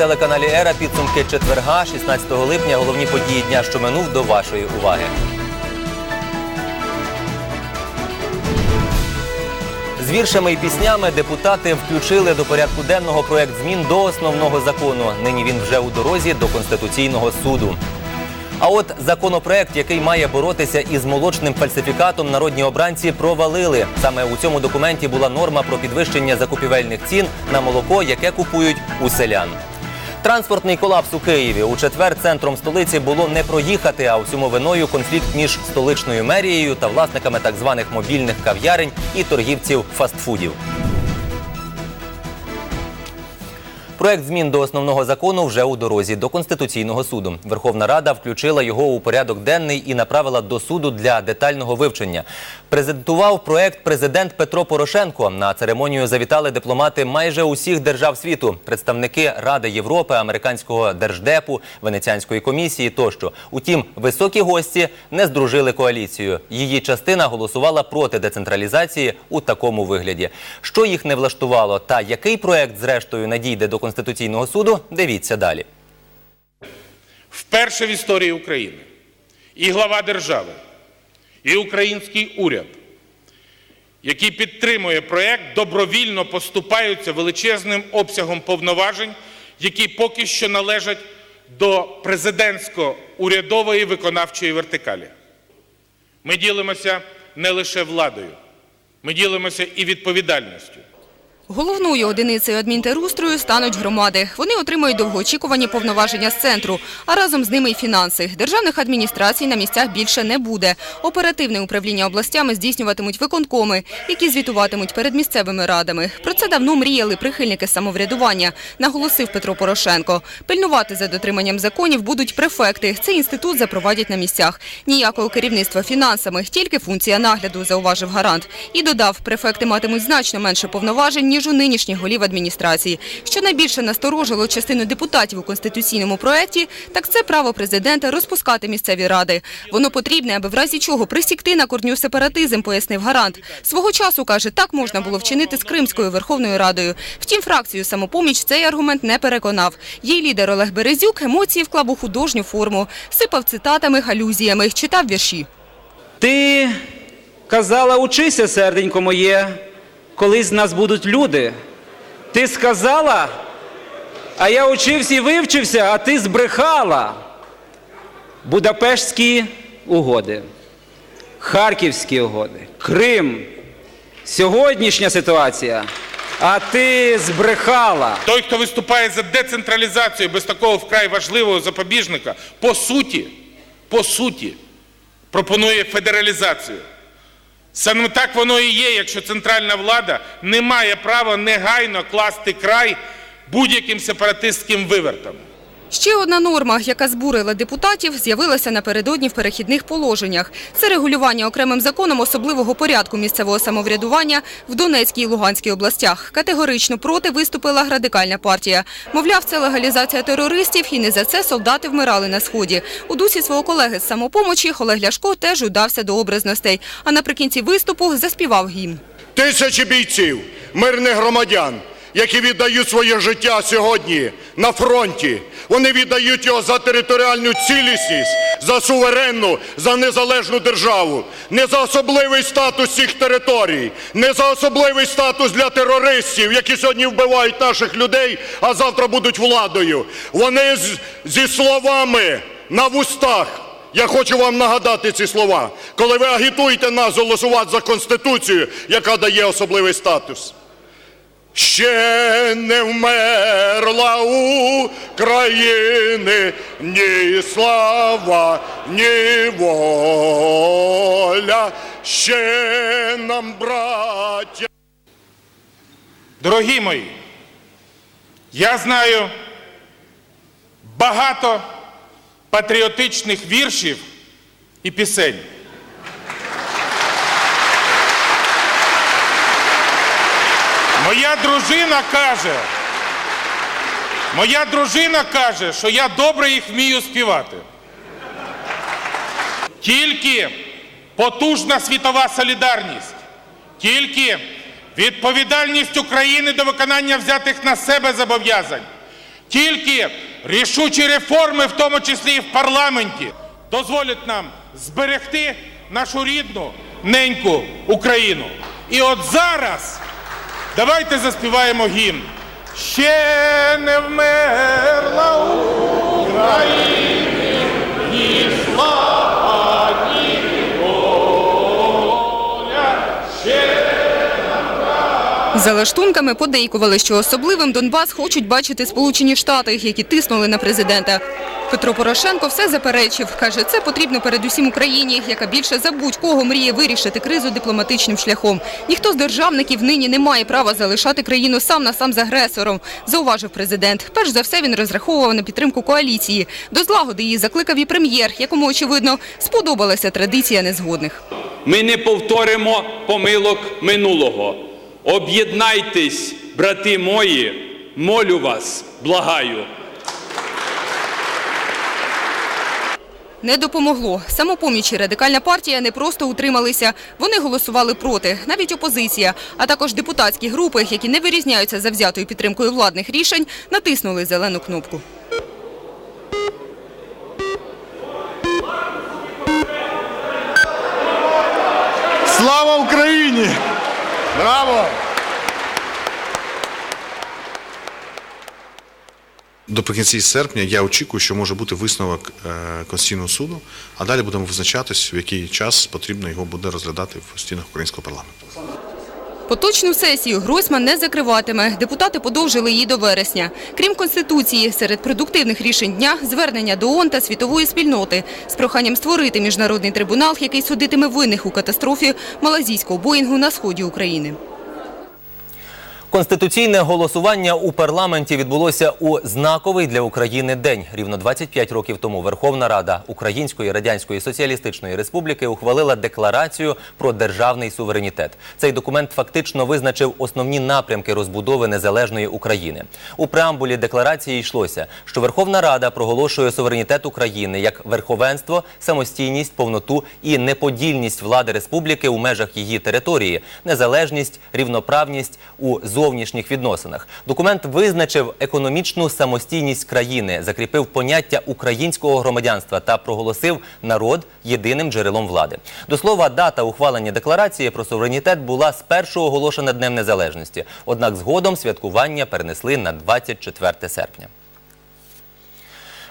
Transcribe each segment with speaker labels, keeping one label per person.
Speaker 1: Телеканалі Ера. Підсумки четверга, 16 липня. Головні події дня, що минув, до вашої уваги. З віршами і піснями депутати включили до порядку денного проект змін до основного закону. Нині він вже у дорозі до Конституційного суду. А от законопроект, який має боротися із молочним фальсифікатом, народні обранці провалили. Саме у цьому документі була норма про підвищення закупівельних цін на молоко, яке купують у селян. Транспортний колапс у Києві у четвер центром столиці було не проїхати, а всьому виною конфлікт між столичною мерією та власниками так званих мобільних кав'ярень і торгівців фастфудів. Проект змін до основного закону вже у дорозі до Конституційного суду. Верховна Рада включила його у порядок денний і направила до суду для детального вивчення. Презентував проект президент Петро Порошенко. На церемонію завітали дипломати майже усіх держав світу, представники Ради Європи, американського держдепу, Венеціанської комісії тощо. Утім, високі гості не здружили коаліцію. Її частина голосувала проти децентралізації у такому вигляді. Що їх не влаштувало, та який проект зрештою надійде до Конституційного суду, дивіться далі.
Speaker 2: Вперше в історії України і глава держави, і український уряд, який підтримує проект, добровільно поступаються величезним обсягом повноважень, які поки що належать до президентсько-урядової виконавчої вертикалі. Ми ділимося не лише владою, ми ділимося і відповідальністю.
Speaker 3: Головною одиницею адмінтерустрою стануть громади. Вони отримають довгоочікувані повноваження з центру, а разом з ними й фінанси. Державних адміністрацій на місцях більше не буде. Оперативне управління областями здійснюватимуть виконкоми, які звітуватимуть перед місцевими радами. Про це давно мріяли прихильники самоврядування, наголосив Петро Порошенко. Пильнувати за дотриманням законів будуть префекти. Цей інститут запровадять на місцях. Ніякого керівництва фінансами, тільки функція нагляду, зауважив гарант. І додав, префекти матимуть значно менше повноважень, ніж у нинішніх голів адміністрації. Що найбільше насторожило частину депутатів у конституційному проєкті, так це право президента розпускати місцеві ради. Воно потрібне, аби в разі чого присікти на корню сепаратизм, пояснив гарант. Свого часу, каже, так можна було вчинити з Кримською Верховною Радою. Втім, фракцію «Самопоміч» цей аргумент не переконав. Її лідер Олег Березюк емоції вклав у художню форму. Сипав цитатами, галюзіями, читав вірші.
Speaker 4: Ти казала, учися, серденько моє, колись з нас будуть люди. Ти сказала, а я учився і вивчився, а ти збрехала. Будапештські угоди, Харківські угоди, Крим, сьогоднішня ситуація, а ти збрехала.
Speaker 2: Той, хто виступає за децентралізацію без такого вкрай важливого запобіжника, по суті, по суті, пропонує федералізацію. Саме так воно і є, якщо центральна влада не має права негайно класти край будь-яким сепаратистським вивертам.
Speaker 3: Ще одна норма, яка збурила депутатів, з'явилася напередодні в перехідних положеннях. Це регулювання окремим законом особливого порядку місцевого самоврядування в Донецькій і Луганській областях. Категорично проти виступила радикальна партія. Мовляв, це легалізація терористів і не за це солдати вмирали на сході. У дусі свого колеги з самопомочі Олег Ляшко теж удався до образностей. А наприкінці виступу заспівав гімн.
Speaker 5: Тисячі бійців, мирних громадян, які віддають своє життя сьогодні на фронті. Вони віддають його за територіальну цілісність, за суверенну, за незалежну державу, не за особливий статус цих територій, не за особливий статус для терористів, які сьогодні вбивають наших людей, а завтра будуть владою. Вони зі словами на вустах. Я хочу вам нагадати ці слова, коли ви агітуєте нас голосувати за Конституцію, яка дає особливий статус. Ще не вмерла України ні слава, ні воля, ще нам, браття.
Speaker 2: Дорогі мої, я знаю багато патріотичних віршів і пісень. Моя дружина каже, моя дружина каже, що я добре їх вмію співати. Тільки потужна світова солідарність, тільки відповідальність України до виконання взятих на себе зобов'язань, Тільки рішучі реформи, в тому числі і в парламенті, дозволять нам зберегти нашу рідну неньку Україну. І от зараз давайте заспіваємо гімн. Ще не вмерла Україна, ні слава,
Speaker 3: За лаштунками подейкували, що особливим Донбас хочуть бачити Сполучені Штати, які тиснули на президента. Петро Порошенко все заперечив. Каже, це потрібно передусім Україні, яка більше за будь-кого мріє вирішити кризу дипломатичним шляхом. Ніхто з державників нині не має права залишати країну сам на сам з агресором, зауважив президент. Перш за все він розраховував на підтримку коаліції. До злагоди її закликав і прем'єр, якому, очевидно, сподобалася традиція незгодних.
Speaker 6: Ми не повторимо помилок минулого. Об'єднайтесь, брати мої, молю вас, благаю.
Speaker 3: Не допомогло. Самопоміч і радикальна партія не просто утрималися, вони голосували проти. Навіть опозиція, а також депутатські групи, які не вирізняються завзятою підтримкою владних рішень, натиснули зелену кнопку.
Speaker 7: Слава Україні! Браво!
Speaker 8: Наприкінці серпня я очікую, що може бути висновок е, Конституційного суду, а далі будемо визначатись, в який час потрібно його буде розглядати в стінах українського парламенту.
Speaker 3: Поточну сесію Гройсман не закриватиме. Депутати подовжили її до вересня. Крім Конституції, серед продуктивних рішень дня – звернення до ООН та світової спільноти з проханням створити міжнародний трибунал, який судитиме винних у катастрофі малазійського Боїнгу на сході України.
Speaker 1: Конституційне голосування у парламенті відбулося у знаковий для України день. Рівно 25 років тому Верховна Рада Української Радянської Соціалістичної Республіки ухвалила декларацію про державний суверенітет. Цей документ фактично визначив основні напрямки розбудови незалежної України. У преамбулі декларації йшлося, що Верховна Рада проголошує суверенітет України як верховенство, самостійність, повноту і неподільність влади республіки у межах її території, незалежність, рівноправність у зовнішніх відносинах. Документ визначив економічну самостійність країни, закріпив поняття українського громадянства та проголосив народ єдиним джерелом влади. До слова, дата ухвалення декларації про суверенітет була спершу оголошена Днем Незалежності, однак згодом святкування перенесли на 24 серпня.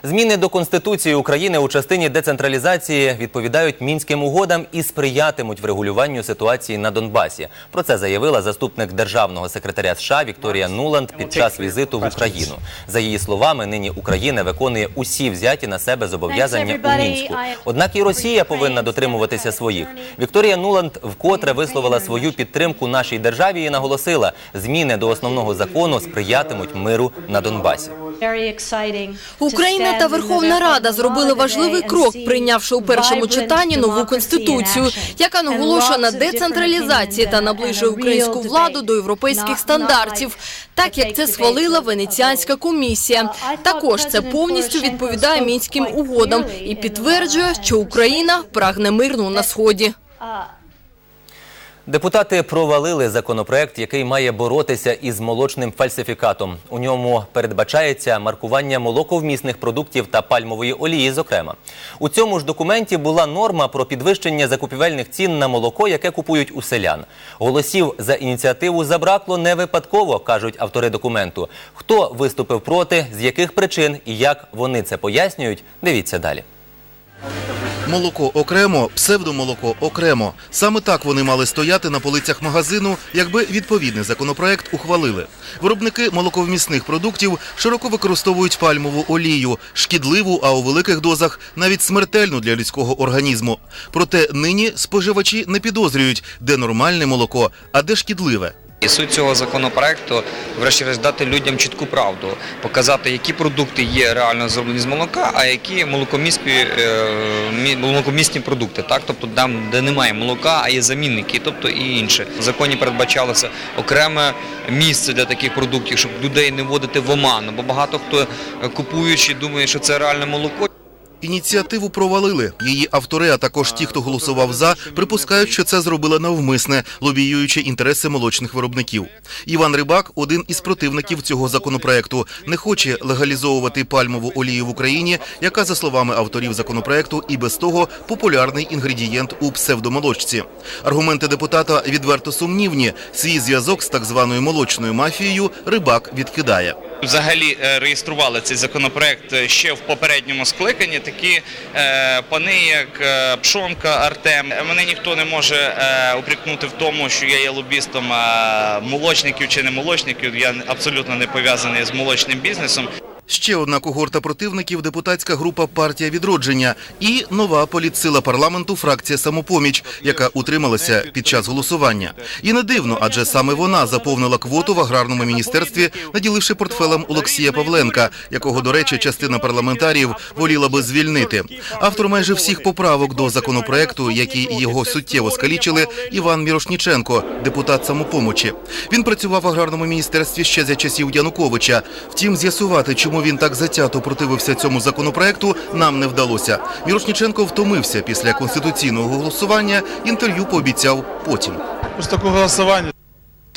Speaker 1: Зміни до Конституції України у частині децентралізації відповідають мінським угодам і сприятимуть врегулюванню ситуації на Донбасі. Про це заявила заступник державного секретаря США Вікторія Нуланд під час візиту в Україну. За її словами, нині Україна виконує усі взяті на себе зобов'язання у мінську. Однак і Росія повинна дотримуватися своїх. Вікторія Нуланд вкотре висловила свою підтримку нашій державі і наголосила, зміни до основного закону сприятимуть миру на Донбасі.
Speaker 9: Україна та Верховна Рада зробили важливий крок, прийнявши у першому читанні нову конституцію, яка наголошує на децентралізації та наближує українську владу до європейських стандартів, так як це схвалила Венеціанська комісія. Також це повністю відповідає мінським угодам і підтверджує, що Україна прагне мирну на сході.
Speaker 1: Депутати провалили законопроект, який має боротися із молочним фальсифікатом. У ньому передбачається маркування молоковмісних продуктів та пальмової олії. Зокрема, у цьому ж документі була норма про підвищення закупівельних цін на молоко, яке купують у селян. Голосів за ініціативу забракло не випадково, кажуть автори документу. Хто виступив проти, з яких причин і як вони це пояснюють, дивіться далі.
Speaker 10: Молоко окремо, псевдомолоко окремо. Саме так вони мали стояти на полицях магазину, якби відповідний законопроект ухвалили. Виробники молоковмісних продуктів широко використовують пальмову олію, шкідливу, а у великих дозах навіть смертельну для людського організму. Проте нині споживачі не підозрюють, де нормальне молоко, а де шкідливе.
Speaker 11: І суть цього законопроекту, врешті-решт, дати людям чітку правду, показати, які продукти є реально зроблені з молока, а які молокомісні, е, молокомісні продукти, тобто там, де немає молока, а є замінники, тобто і інше. В законі передбачалося окреме місце для таких продуктів, щоб людей не вводити в оману, бо багато хто е, купуючи думає, що це реальне молоко.
Speaker 10: Ініціативу провалили. Її автори, а також ті, хто голосував за, припускають, що це зробили навмисне, лобіюючи інтереси молочних виробників. Іван Рибак, один із противників цього законопроекту, не хоче легалізовувати пальмову олію в Україні, яка, за словами авторів законопроекту, і без того популярний інгредієнт у псевдомолочці. Аргументи депутата відверто сумнівні. Свій зв'язок з так званою молочною мафією Рибак відкидає.
Speaker 12: Взагалі е, реєстрували цей законопроект е, ще в попередньому скликанні. Такі е, пани, як Пшонка, Артем. Мене ніхто не може упрікнути в тому, що я є лобістом молочників чи не молочників. Я абсолютно не пов'язаний з молочним бізнесом.
Speaker 10: Ще одна когорта противників – депутатська група «Партія відродження» і нова політсила парламенту фракція «Самопоміч», яка утрималася під час голосування. І не дивно, адже саме вона заповнила квоту в аграрному міністерстві, наділивши портфелем Олексія Павленка, якого, до речі, частина парламентаріїв воліла би звільнити. Автор майже всіх поправок до законопроекту, які його суттєво скалічили, Іван Мірошніченко, депутат «Самопомочі». Він працював в аграрному міністерстві ще за часів Януковича. Втім, з'ясувати, чому він так затято противився цьому законопроекту, нам не вдалося. Мірошніченко втомився після конституційного голосування. Інтерв'ю пообіцяв потім.
Speaker 7: После такого голосования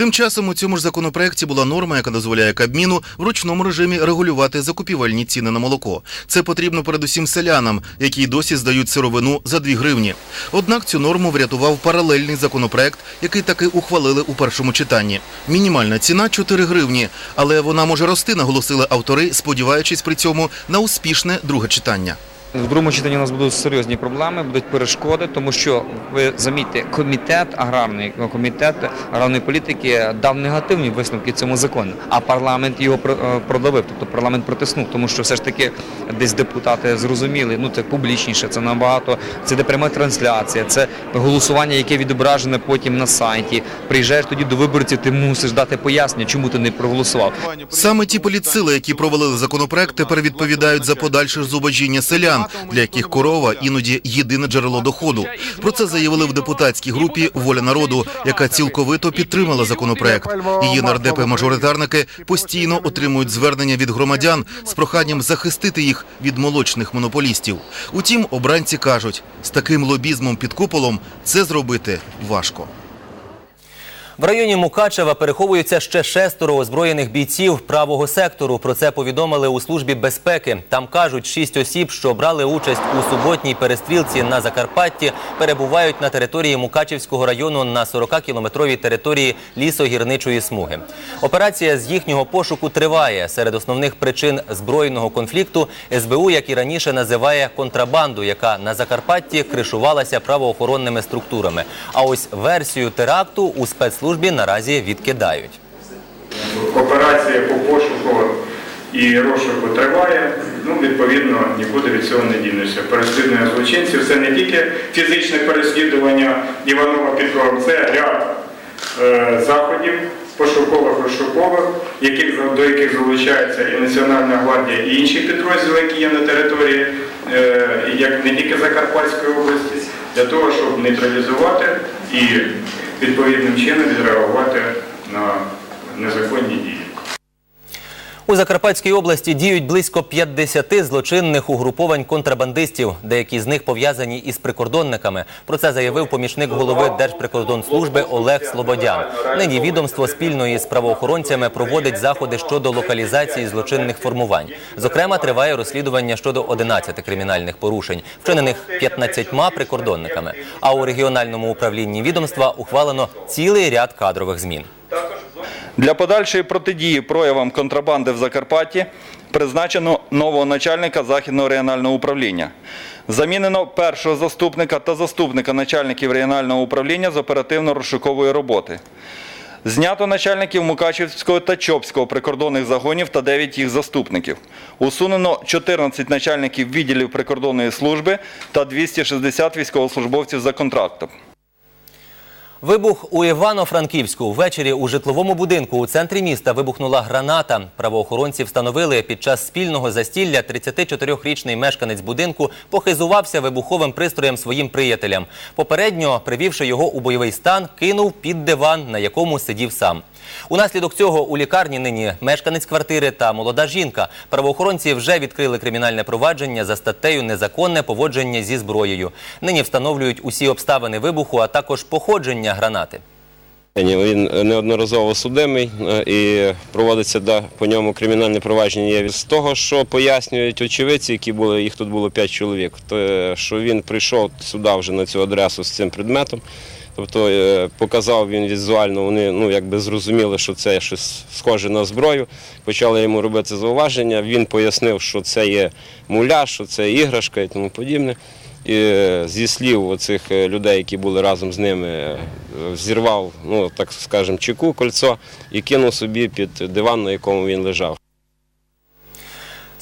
Speaker 10: Тим часом у цьому ж законопроекті була норма, яка дозволяє Кабміну в ручному режимі регулювати закупівельні ціни на молоко. Це потрібно передусім селянам, які досі здають сировину за 2 гривні. Однак цю норму врятував паралельний законопроект, який таки ухвалили у першому читанні. Мінімальна ціна 4 гривні, але вона може рости, наголосили автори, сподіваючись при цьому на успішне друге читання.
Speaker 11: В другому читанні у нас будуть серйозні проблеми, будуть перешкоди, тому що ви замітьте, комітет аграрний комітет аграрної політики дав негативні висновки цьому закону, а парламент його е, продавив, тобто парламент протиснув, тому що все ж таки десь депутати зрозуміли, ну це публічніше, це набагато, це де пряма трансляція, це голосування, яке відображене потім на сайті. Приїжджаєш тоді до виборців, ти мусиш дати пояснення, чому ти не проголосував.
Speaker 10: Саме ті політсили, які провалили законопроект, тепер відповідають за подальше зубожіння селян, для яких корова іноді єдине джерело доходу. Про це заявили в депутатській групі Воля народу, яка цілковито підтримала законопроект. Її нардепи-мажоритарники постійно отримують звернення від громадян з проханням захистити їх від молочних монополістів. Утім, обранці кажуть, з таким лобізмом під куполом це зробити важко.
Speaker 1: В районі Мукачева переховуються ще шестеро озброєних бійців правого сектору. Про це повідомили у службі безпеки. Там кажуть, шість осіб, що брали участь у суботній перестрілці на Закарпатті, перебувають на території Мукачевського району на 40-кілометровій території лісогірничої смуги. Операція з їхнього пошуку триває. Серед основних причин збройного конфлікту СБУ, як і раніше, називає контрабанду, яка на Закарпатті кришувалася правоохоронними структурами. А ось версію теракту у спецслужбі наразі відкидають.
Speaker 13: Операція по пошуку і розшуку триває. Ну, відповідно, нікуди від цього не дінешся. Переслідування злочинців це не тільки фізичне переслідування Іванова Петрова, це ряд е, заходів пошукових розшукових, яких, до яких залучається і Національна гвардія, і інші підрозділи, які є на території, е, як не тільки Закарпатської області, для того, щоб нейтралізувати і відповідним чином відреагувати на незаконні дії.
Speaker 1: У Закарпатській області діють близько 50 злочинних угруповань контрабандистів. Деякі з них пов'язані із прикордонниками. Про це заявив помічник голови Держприкордонслужби Олег Слободян. Нині відомство спільно із правоохоронцями проводить заходи щодо локалізації злочинних формувань. Зокрема, триває розслідування щодо 11 кримінальних порушень, вчинених 15 прикордонниками. А у регіональному управлінні відомства ухвалено цілий ряд кадрових змін.
Speaker 14: Для подальшої протидії проявам контрабанди в Закарпатті призначено нового начальника Західного регіонального управління. Замінено першого заступника та заступника начальників регіонального управління з оперативно-розшукової роботи. Знято начальників Мукачівського та Чопського прикордонних загонів та 9 їх заступників. Усунено 14 начальників відділів прикордонної служби та 260 військовослужбовців за контрактом.
Speaker 1: Вибух у Івано-Франківську. Ввечері у житловому будинку у центрі міста вибухнула граната. Правоохоронці встановили, під час спільного застілля 34-річний мешканець будинку похизувався вибуховим пристроєм своїм приятелям. Попередньо, привівши його у бойовий стан, кинув під диван, на якому сидів сам. Унаслідок цього у лікарні нині мешканець квартири та молода жінка. Правоохоронці вже відкрили кримінальне провадження за статтею незаконне поводження зі зброєю. Нині встановлюють усі обставини вибуху, а також походження гранати.
Speaker 15: Він неодноразово судимий е, і проводиться да, по ньому кримінальне провадження з того, що пояснюють очевидці, які були, їх тут було 5 чоловік, то, е, що він прийшов сюди вже на цю адресу з цим предметом. Тобто е, показав він візуально, вони ну, якби зрозуміли, що це щось схоже на зброю. Почали йому робити зауваження. Він пояснив, що це є муляж, що це іграшка і тому подібне. І зі слів оцих людей, які були разом з ними, е, зірвав, ну так скажемо, чеку, кольцо і кинув собі під диван, на якому він лежав.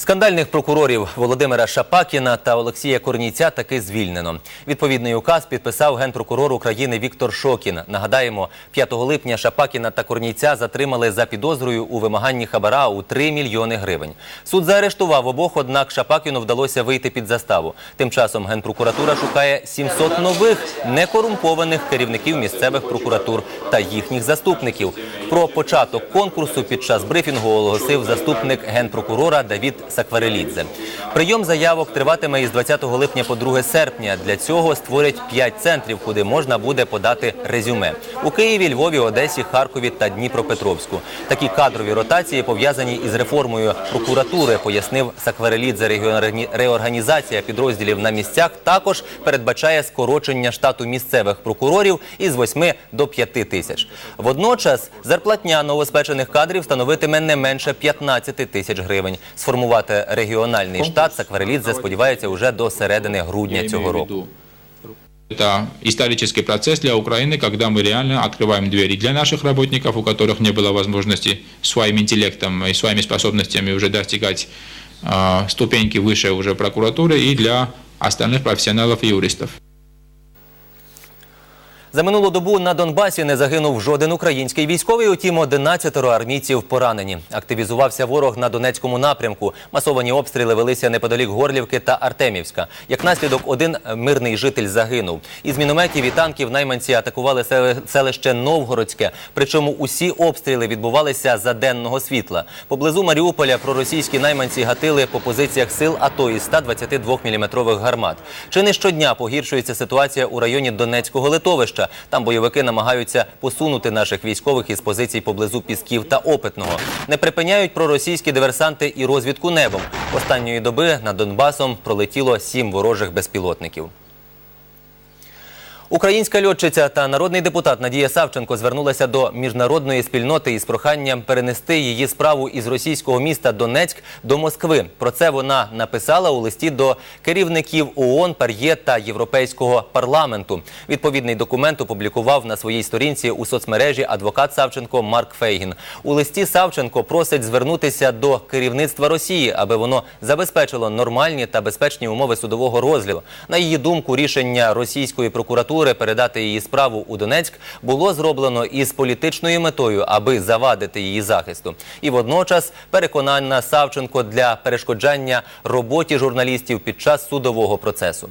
Speaker 1: Скандальних прокурорів Володимира Шапакіна та Олексія Корнійця таки звільнено. Відповідний указ підписав генпрокурор України Віктор Шокін. Нагадаємо, 5 липня Шапакіна та Корнійця затримали за підозрою у вимаганні хабара у 3 мільйони гривень. Суд заарештував обох, однак Шапакіну вдалося вийти під заставу. Тим часом генпрокуратура шукає 700 нових некорумпованих керівників місцевих прокуратур та їхніх заступників. Про початок конкурсу під час брифінгу оголосив заступник генпрокурора Давід Сакварелідзе. Прийом заявок триватиме із 20 липня по 2 серпня. Для цього створять 5 центрів, куди можна буде подати резюме. У Києві, Львові, Одесі, Харкові та Дніпропетровську. Такі кадрові ротації пов'язані із реформою прокуратури, пояснив Сакварелідзе. Реорганізація підрозділів на місцях також передбачає скорочення штату місцевих прокурорів із 8 до 5 тисяч. Водночас зарплатня новоспечених кадрів становитиме не менше 15 тисяч гривень. Сформувати регіональний штат Сакварелідзе сподівається уже до середини грудня цього року.
Speaker 16: Это исторический процесс для Украины, когда мы реально открываем двери для наших работников, у которых не было возможности своим интеллектом и своими способностями уже достигать э, ступеньки выше уже прокуратуры, и для остальных профессионалов и юристов.
Speaker 1: За минулу добу на Донбасі не загинув жоден український військовий, утім 11 армійців поранені. Активізувався ворог на Донецькому напрямку. Масовані обстріли велися неподалік Горлівки та Артемівська. Як наслідок, один мирний житель загинув. Із мінометів і танків найманці атакували селище Новгородське. Причому усі обстріли відбувалися за денного світла. Поблизу Маріуполя проросійські найманці гатили по позиціях сил АТО із 122 мм гармат. Чи не щодня погіршується ситуація у районі Донецького литовища. Там бойовики намагаються посунути наших військових із позицій поблизу Пісків та Опитного. Не припиняють проросійські диверсанти і розвідку небом. Останньої доби над Донбасом пролетіло сім ворожих безпілотників. Українська льотчиця та народний депутат Надія Савченко звернулася до міжнародної спільноти із проханням перенести її справу із російського міста Донецьк до Москви. Про це вона написала у листі до керівників ООН, ПАРЄ та Європейського парламенту. Відповідний документ опублікував на своїй сторінці у соцмережі адвокат Савченко Марк Фейгін. У листі Савченко просить звернутися до керівництва Росії, аби воно забезпечило нормальні та безпечні умови судового розгляду. На її думку, рішення російської прокуратури передати її справу у Донецьк було зроблено із політичною метою, аби завадити її захисту. І водночас переконання Савченко для перешкоджання роботі журналістів під час судового процесу.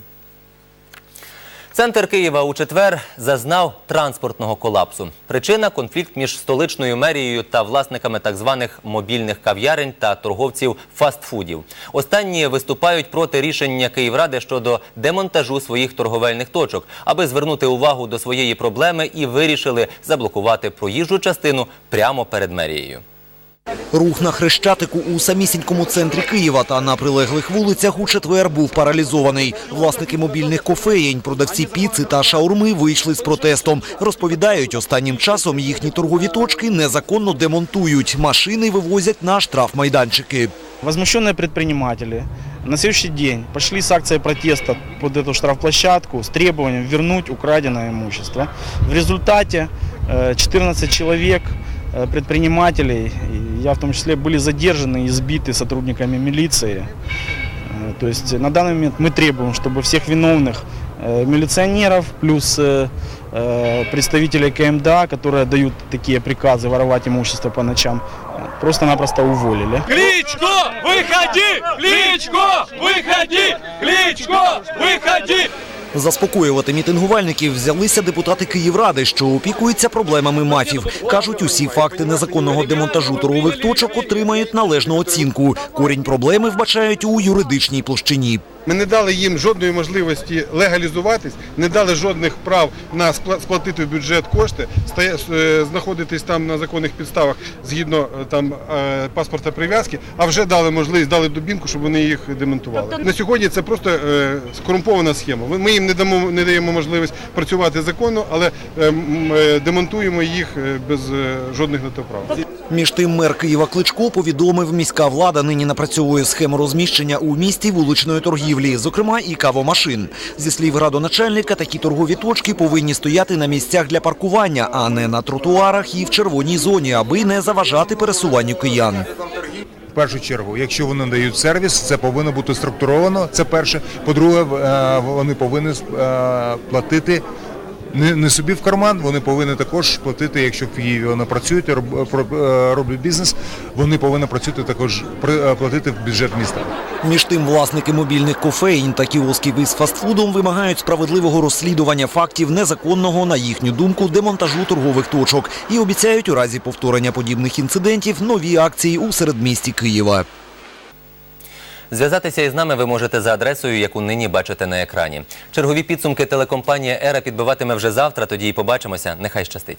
Speaker 1: Центр Києва у четвер зазнав транспортного колапсу. Причина конфлікт між столичною мерією та власниками так званих мобільних кав'ярень та торговців фастфудів. Останні виступають проти рішення Київради щодо демонтажу своїх торговельних точок, аби звернути увагу до своєї проблеми і вирішили заблокувати проїжджу частину прямо перед мерією.
Speaker 17: Рух на Хрещатику у самісінькому центрі Києва та на прилеглих вулицях у четвер був паралізований. Власники мобільних кофеєнь, продавці піци та шаурми вийшли з протестом. Розповідають, останнім часом їхні торгові точки незаконно демонтують. Машини вивозять на штрафмайданчики.
Speaker 18: Возмущенные предприниматели на следующий день пошли с акцией протеста под эту штрафплощадку с требованием вернуть украденное имущество. В результате э, 14 человек, э, предпринимателей, и я в том числе, были задержаны и избиты сотрудниками милиции. Э, То есть на данный момент мы требуем, чтобы всех виновных э, милиционеров плюс э, э, представителей КМДА, которые дают такие приказы воровать имущество по ночам, э, просто-напросто уволили.
Speaker 19: Кличко, выходи! Кличко, выходи! Кличко, выходи!
Speaker 17: Заспокоювати мітингувальників взялися депутати Київради, що опікуються проблемами мафів. Кажуть, усі факти незаконного демонтажу торгових точок отримають належну оцінку. Корінь проблеми вбачають у юридичній площині.
Speaker 19: Ми не дали їм жодної можливості легалізуватись, не дали жодних прав на спла- сплатити в бюджет кошти, е, знаходитись там на законних підставах згідно е, там е, паспорта прив'язки, а вже дали можливість, дали дубінку, щоб вони їх демонтували. На сьогодні це просто скорумпована схема. Ми їм не дамо не даємо можливість працювати законно, але е, м, е, демонтуємо їх без жодних на то прав.
Speaker 17: Між тим мер Києва Кличко повідомив, міська влада нині напрацьовує схему розміщення у місті вуличної торгівлі, зокрема і кавомашин. Зі слів градоначальника, такі торгові точки повинні стояти на місцях для паркування, а не на тротуарах і в червоній зоні, аби не заважати пересуванню киян.
Speaker 20: В першу чергу, якщо вони дають сервіс, це повинно бути структуровано. Це перше. По-друге, е, вони повинні е, платити. Не, не собі в карман, вони повинні також платити, якщо в Києві вони працюють, е, роблять бізнес, вони повинні працювати також е, платити в бюджет міста.
Speaker 17: Між тим, власники мобільних кофеїн та кіосків із фастфудом вимагають справедливого розслідування фактів незаконного, на їхню думку, демонтажу торгових точок і обіцяють у разі повторення подібних інцидентів нові акції у середмісті Києва.
Speaker 1: Зв'язатися із нами ви можете за адресою, яку нині бачите на екрані. Чергові підсумки телекомпанія Ера підбиватиме вже завтра. Тоді і побачимося. Нехай щастить.